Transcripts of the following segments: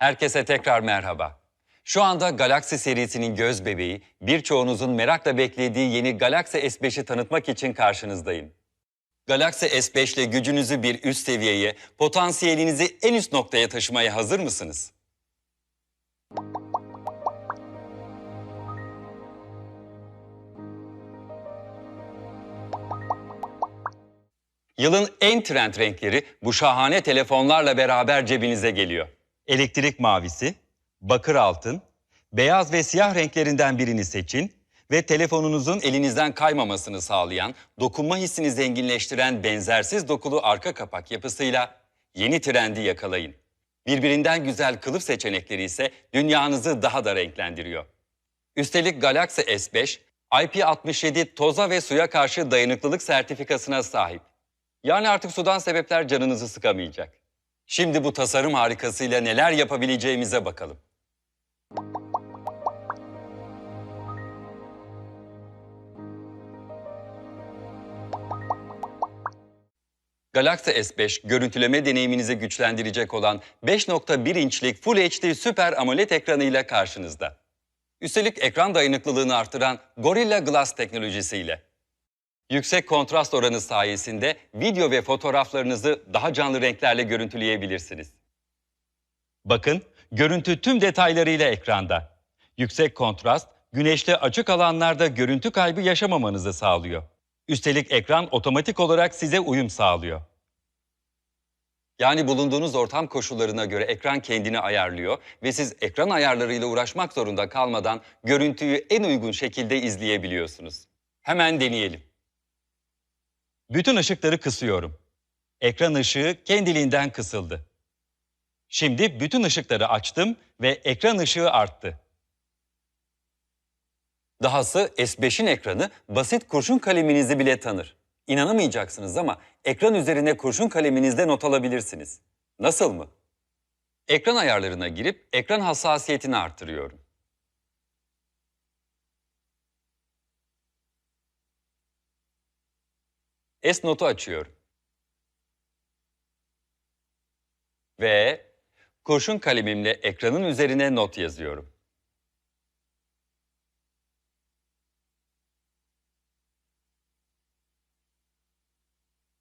Herkese tekrar merhaba. Şu anda Galaxy serisinin göz bebeği, birçoğunuzun merakla beklediği yeni Galaxy S5'i tanıtmak için karşınızdayım. Galaxy S5 ile gücünüzü bir üst seviyeye, potansiyelinizi en üst noktaya taşımaya hazır mısınız? Yılın en trend renkleri bu şahane telefonlarla beraber cebinize geliyor. Elektrik mavisi, bakır altın, beyaz ve siyah renklerinden birini seçin ve telefonunuzun elinizden kaymamasını sağlayan, dokunma hissini zenginleştiren benzersiz dokulu arka kapak yapısıyla yeni trendi yakalayın. Birbirinden güzel kılıf seçenekleri ise dünyanızı daha da renklendiriyor. Üstelik Galaxy S5, IP67 toza ve suya karşı dayanıklılık sertifikasına sahip. Yani artık sudan sebepler canınızı sıkamayacak. Şimdi bu tasarım harikasıyla neler yapabileceğimize bakalım. Galaxy S5 görüntüleme deneyiminizi güçlendirecek olan 5.1 inçlik Full HD Super AMOLED ekranıyla karşınızda. Üstelik ekran dayanıklılığını artıran Gorilla Glass teknolojisiyle. Yüksek kontrast oranı sayesinde video ve fotoğraflarınızı daha canlı renklerle görüntüleyebilirsiniz. Bakın, görüntü tüm detaylarıyla ekranda. Yüksek kontrast, güneşli açık alanlarda görüntü kaybı yaşamamanızı sağlıyor. Üstelik ekran otomatik olarak size uyum sağlıyor. Yani bulunduğunuz ortam koşullarına göre ekran kendini ayarlıyor ve siz ekran ayarlarıyla uğraşmak zorunda kalmadan görüntüyü en uygun şekilde izleyebiliyorsunuz. Hemen deneyelim. Bütün ışıkları kısıyorum. Ekran ışığı kendiliğinden kısıldı. Şimdi bütün ışıkları açtım ve ekran ışığı arttı. Dahası S5'in ekranı basit kurşun kaleminizi bile tanır. İnanamayacaksınız ama ekran üzerine kurşun kaleminizle not alabilirsiniz. Nasıl mı? Ekran ayarlarına girip ekran hassasiyetini arttırıyorum. S-Note'u açıyorum. Ve kurşun kalemimle ekranın üzerine not yazıyorum.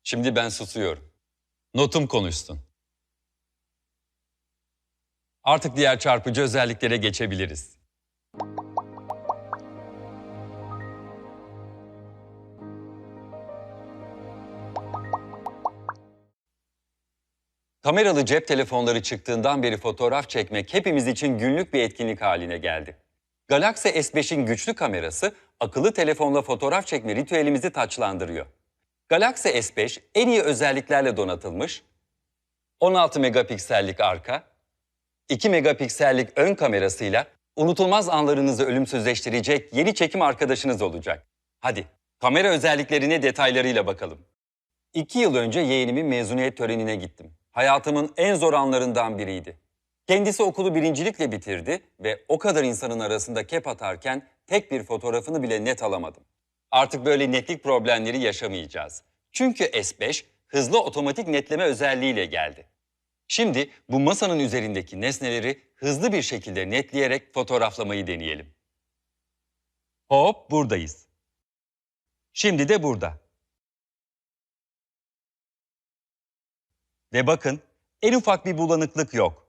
Şimdi ben susuyorum. Notum konuşsun. Artık diğer çarpıcı özelliklere geçebiliriz. Kameralı cep telefonları çıktığından beri fotoğraf çekmek hepimiz için günlük bir etkinlik haline geldi. Galaxy S5'in güçlü kamerası akıllı telefonla fotoğraf çekme ritüelimizi taçlandırıyor. Galaxy S5 en iyi özelliklerle donatılmış, 16 megapiksellik arka, 2 megapiksellik ön kamerasıyla unutulmaz anlarınızı ölümsüzleştirecek yeni çekim arkadaşınız olacak. Hadi kamera özelliklerine detaylarıyla bakalım. İki yıl önce yeğenimin mezuniyet törenine gittim. Hayatımın en zor anlarından biriydi. Kendisi okulu birincilikle bitirdi ve o kadar insanın arasında kep atarken tek bir fotoğrafını bile net alamadım. Artık böyle netlik problemleri yaşamayacağız. Çünkü S5 hızlı otomatik netleme özelliğiyle geldi. Şimdi bu masanın üzerindeki nesneleri hızlı bir şekilde netleyerek fotoğraflamayı deneyelim. Hop buradayız. Şimdi de burada. Ve bakın en ufak bir bulanıklık yok.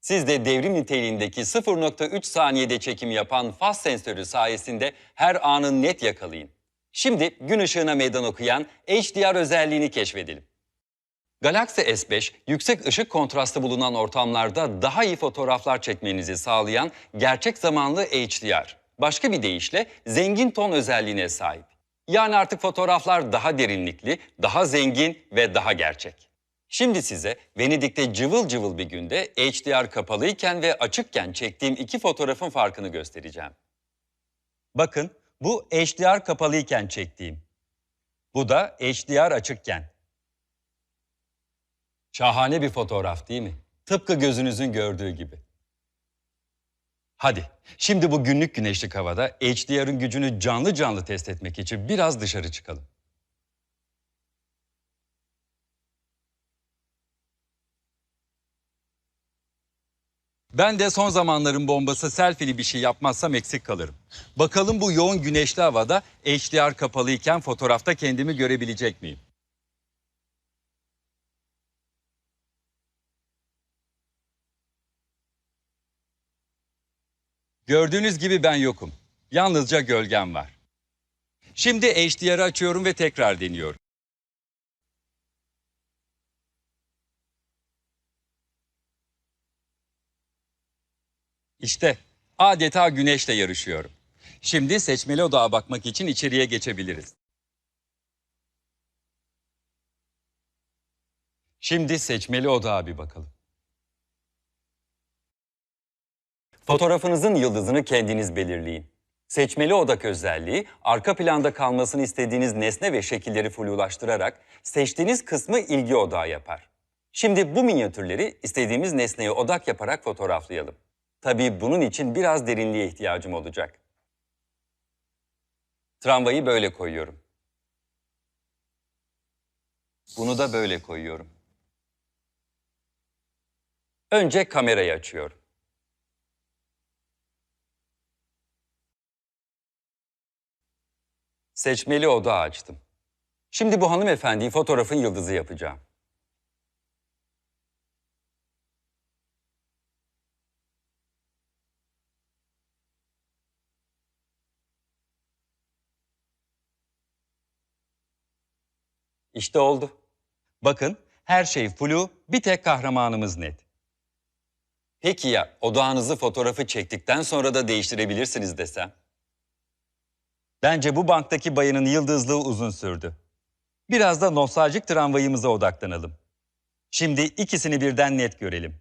Siz de devrim niteliğindeki 0.3 saniyede çekim yapan faz sensörü sayesinde her anın net yakalayın. Şimdi gün ışığına meydan okuyan HDR özelliğini keşfedelim. Galaxy S5 yüksek ışık kontrastı bulunan ortamlarda daha iyi fotoğraflar çekmenizi sağlayan gerçek zamanlı HDR. Başka bir deyişle zengin ton özelliğine sahip. Yani artık fotoğraflar daha derinlikli, daha zengin ve daha gerçek. Şimdi size Venedik'te cıvıl cıvıl bir günde HDR kapalıyken ve açıkken çektiğim iki fotoğrafın farkını göstereceğim. Bakın bu HDR kapalıyken çektiğim. Bu da HDR açıkken. Şahane bir fotoğraf değil mi? Tıpkı gözünüzün gördüğü gibi. Hadi şimdi bu günlük güneşlik havada HDR'ın gücünü canlı canlı test etmek için biraz dışarı çıkalım. Ben de son zamanların bombası selfie'li bir şey yapmazsam eksik kalırım. Bakalım bu yoğun güneşli havada HDR kapalıyken fotoğrafta kendimi görebilecek miyim? Gördüğünüz gibi ben yokum. Yalnızca gölgem var. Şimdi HDR'ı açıyorum ve tekrar deniyorum. İşte adeta güneşle yarışıyorum. Şimdi seçmeli odağa bakmak için içeriye geçebiliriz. Şimdi seçmeli odağa bir bakalım. Fotoğrafınızın yıldızını kendiniz belirleyin. Seçmeli odak özelliği, arka planda kalmasını istediğiniz nesne ve şekilleri flulaştırarak seçtiğiniz kısmı ilgi odağı yapar. Şimdi bu minyatürleri istediğimiz nesneye odak yaparak fotoğraflayalım. Tabii bunun için biraz derinliğe ihtiyacım olacak. Tramvayı böyle koyuyorum. Bunu da böyle koyuyorum. Önce kamerayı açıyorum. Seçmeli oda açtım. Şimdi bu hanımefendiyi fotoğrafın yıldızı yapacağım. İşte oldu. Bakın her şey flu, bir tek kahramanımız net. Peki ya odağınızı fotoğrafı çektikten sonra da değiştirebilirsiniz desem? Bence bu banktaki bayının yıldızlığı uzun sürdü. Biraz da nostaljik tramvayımıza odaklanalım. Şimdi ikisini birden net görelim.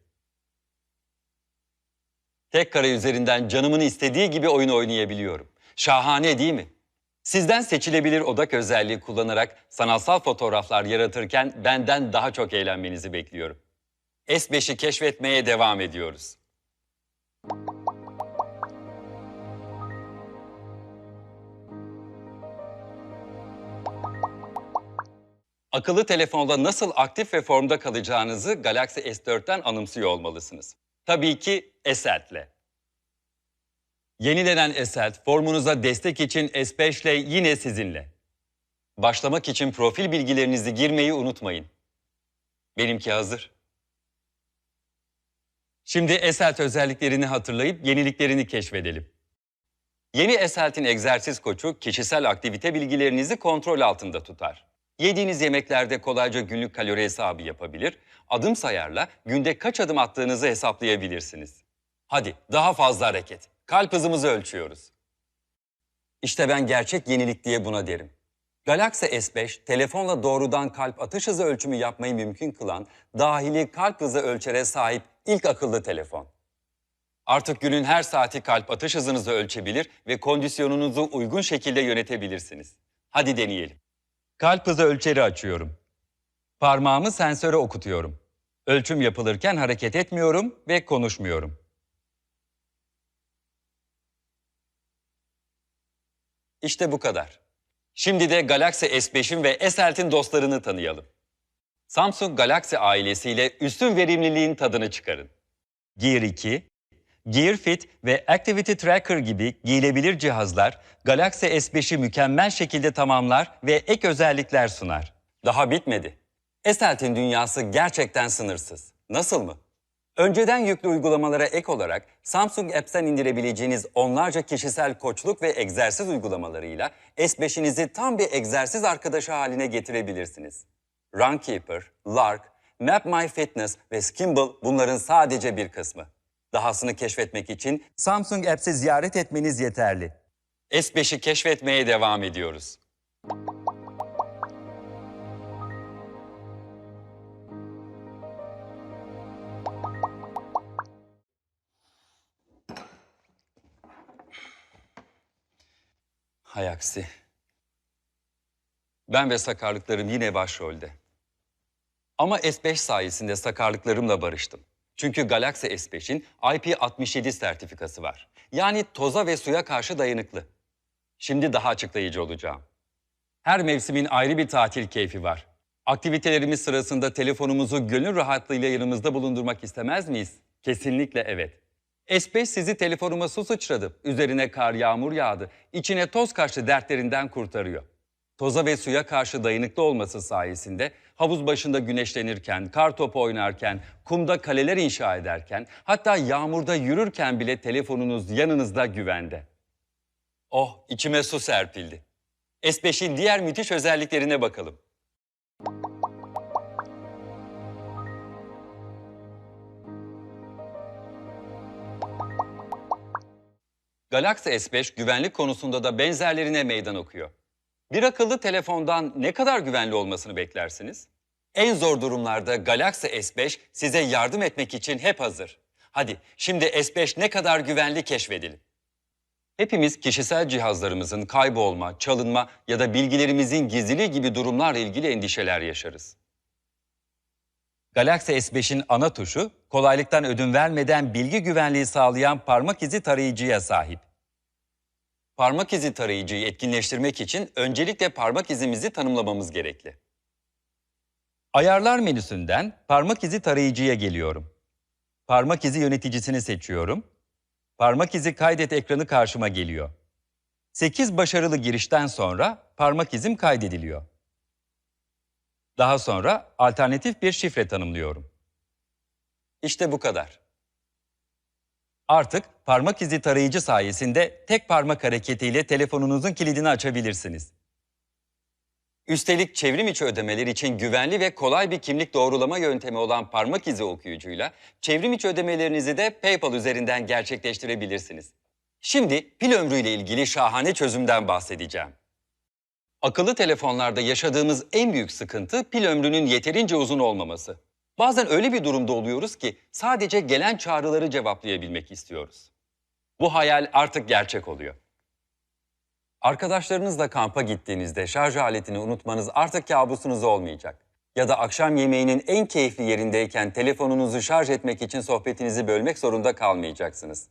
Tek kare üzerinden canımın istediği gibi oyun oynayabiliyorum. Şahane değil mi? Sizden seçilebilir odak özelliği kullanarak sanatsal fotoğraflar yaratırken benden daha çok eğlenmenizi bekliyorum. S5'i keşfetmeye devam ediyoruz. Akıllı telefonda nasıl aktif ve formda kalacağınızı Galaxy S4'ten anımsıyor olmalısınız. Tabii ki Eselt'le. Yenilenen Eselt, formunuza destek için S5 ile yine sizinle. Başlamak için profil bilgilerinizi girmeyi unutmayın. Benimki hazır. Şimdi Eselt özelliklerini hatırlayıp yeniliklerini keşfedelim. Yeni Eselt'in egzersiz koçu kişisel aktivite bilgilerinizi kontrol altında tutar. Yediğiniz yemeklerde kolayca günlük kalori hesabı yapabilir, adım sayarla günde kaç adım attığınızı hesaplayabilirsiniz. Hadi daha fazla hareket. Kalp hızımızı ölçüyoruz. İşte ben gerçek yenilik diye buna derim. Galaxy S5, telefonla doğrudan kalp atış hızı ölçümü yapmayı mümkün kılan dahili kalp hızı ölçere sahip ilk akıllı telefon. Artık günün her saati kalp atış hızınızı ölçebilir ve kondisyonunuzu uygun şekilde yönetebilirsiniz. Hadi deneyelim. Kalp hızı ölçeri açıyorum. Parmağımı sensöre okutuyorum. Ölçüm yapılırken hareket etmiyorum ve konuşmuyorum. İşte bu kadar. Şimdi de Galaxy S5'in ve S8'in dostlarını tanıyalım. Samsung Galaxy ailesiyle üstün verimliliğin tadını çıkarın. Gear 2, Gear Fit ve Activity Tracker gibi giyilebilir cihazlar Galaxy S5'i mükemmel şekilde tamamlar ve ek özellikler sunar. Daha bitmedi. Eselt'in dünyası gerçekten sınırsız. Nasıl mı? Önceden yüklü uygulamalara ek olarak Samsung Apps'ten indirebileceğiniz onlarca kişisel koçluk ve egzersiz uygulamalarıyla S5'inizi tam bir egzersiz arkadaşı haline getirebilirsiniz. Runkeeper, Lark, Map My Fitness ve Skimble bunların sadece bir kısmı. Dahasını keşfetmek için Samsung Apps'i ziyaret etmeniz yeterli. S5'i keşfetmeye devam ediyoruz. Hay. Ben ve sakarlıklarım yine başrolde. Ama S5 sayesinde sakarlıklarımla barıştım. Çünkü Galaxy S5'in IP67 sertifikası var. Yani toza ve suya karşı dayanıklı. Şimdi daha açıklayıcı olacağım. Her mevsimin ayrı bir tatil keyfi var. Aktivitelerimiz sırasında telefonumuzu gönül rahatlığıyla yanımızda bulundurmak istemez miyiz? Kesinlikle evet. S5 sizi telefonuma su sıçradı, üzerine kar yağmur yağdı, içine toz kaçtı dertlerinden kurtarıyor. Toza ve suya karşı dayanıklı olması sayesinde havuz başında güneşlenirken, kar topu oynarken, kumda kaleler inşa ederken, hatta yağmurda yürürken bile telefonunuz yanınızda güvende. Oh, içime su serpildi. S5'in diğer müthiş özelliklerine bakalım. Galaxy S5 güvenlik konusunda da benzerlerine meydan okuyor. Bir akıllı telefondan ne kadar güvenli olmasını beklersiniz? En zor durumlarda Galaxy S5 size yardım etmek için hep hazır. Hadi şimdi S5 ne kadar güvenli keşfedelim. Hepimiz kişisel cihazlarımızın kaybolma, çalınma ya da bilgilerimizin gizliliği gibi durumlarla ilgili endişeler yaşarız. Galaxy S5'in ana tuşu kolaylıktan ödün vermeden bilgi güvenliği sağlayan parmak izi tarayıcıya sahip. Parmak izi tarayıcıyı etkinleştirmek için öncelikle parmak izimizi tanımlamamız gerekli. Ayarlar menüsünden parmak izi tarayıcıya geliyorum. Parmak izi yöneticisini seçiyorum. Parmak izi kaydet ekranı karşıma geliyor. 8 başarılı girişten sonra parmak izim kaydediliyor. Daha sonra alternatif bir şifre tanımlıyorum. İşte bu kadar. Artık parmak izi tarayıcı sayesinde tek parmak hareketiyle telefonunuzun kilidini açabilirsiniz. Üstelik çevrim içi ödemeler için güvenli ve kolay bir kimlik doğrulama yöntemi olan parmak izi okuyucuyla çevrim içi ödemelerinizi de PayPal üzerinden gerçekleştirebilirsiniz. Şimdi pil ömrüyle ilgili şahane çözümden bahsedeceğim. Akıllı telefonlarda yaşadığımız en büyük sıkıntı pil ömrünün yeterince uzun olmaması. Bazen öyle bir durumda oluyoruz ki sadece gelen çağrıları cevaplayabilmek istiyoruz. Bu hayal artık gerçek oluyor. Arkadaşlarınızla kampa gittiğinizde şarj aletini unutmanız artık kabusunuz olmayacak. Ya da akşam yemeğinin en keyifli yerindeyken telefonunuzu şarj etmek için sohbetinizi bölmek zorunda kalmayacaksınız.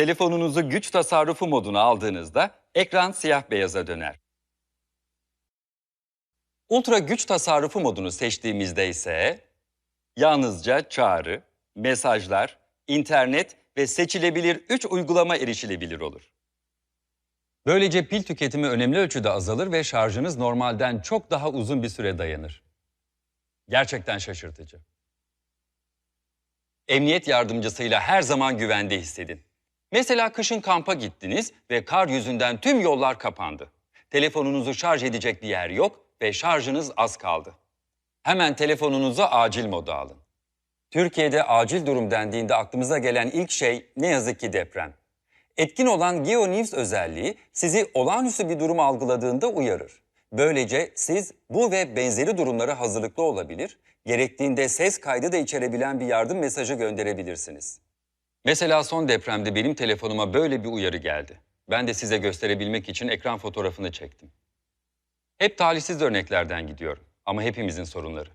Telefonunuzu güç tasarrufu moduna aldığınızda ekran siyah beyaza döner. Ultra güç tasarrufu modunu seçtiğimizde ise yalnızca çağrı, mesajlar, internet ve seçilebilir 3 uygulama erişilebilir olur. Böylece pil tüketimi önemli ölçüde azalır ve şarjınız normalden çok daha uzun bir süre dayanır. Gerçekten şaşırtıcı. Emniyet yardımcısıyla her zaman güvende hissedin. Mesela kışın kampa gittiniz ve kar yüzünden tüm yollar kapandı. Telefonunuzu şarj edecek bir yer yok ve şarjınız az kaldı. Hemen telefonunuzu acil moda alın. Türkiye'de acil durum dendiğinde aklımıza gelen ilk şey ne yazık ki deprem. Etkin olan GeoNews özelliği sizi olağanüstü bir durum algıladığında uyarır. Böylece siz bu ve benzeri durumlara hazırlıklı olabilir, gerektiğinde ses kaydı da içerebilen bir yardım mesajı gönderebilirsiniz. Mesela son depremde benim telefonuma böyle bir uyarı geldi. Ben de size gösterebilmek için ekran fotoğrafını çektim. Hep talihsiz örneklerden gidiyorum ama hepimizin sorunları.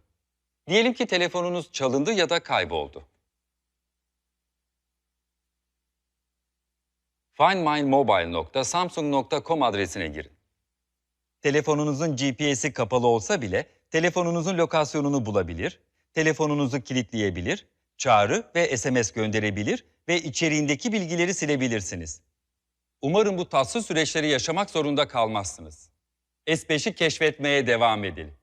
Diyelim ki telefonunuz çalındı ya da kayboldu. findmymobile.samsung.com adresine girin. Telefonunuzun GPS'i kapalı olsa bile telefonunuzun lokasyonunu bulabilir, telefonunuzu kilitleyebilir, çağrı ve SMS gönderebilir ve içeriğindeki bilgileri silebilirsiniz. Umarım bu tatsız süreçleri yaşamak zorunda kalmazsınız. S5'i keşfetmeye devam edin.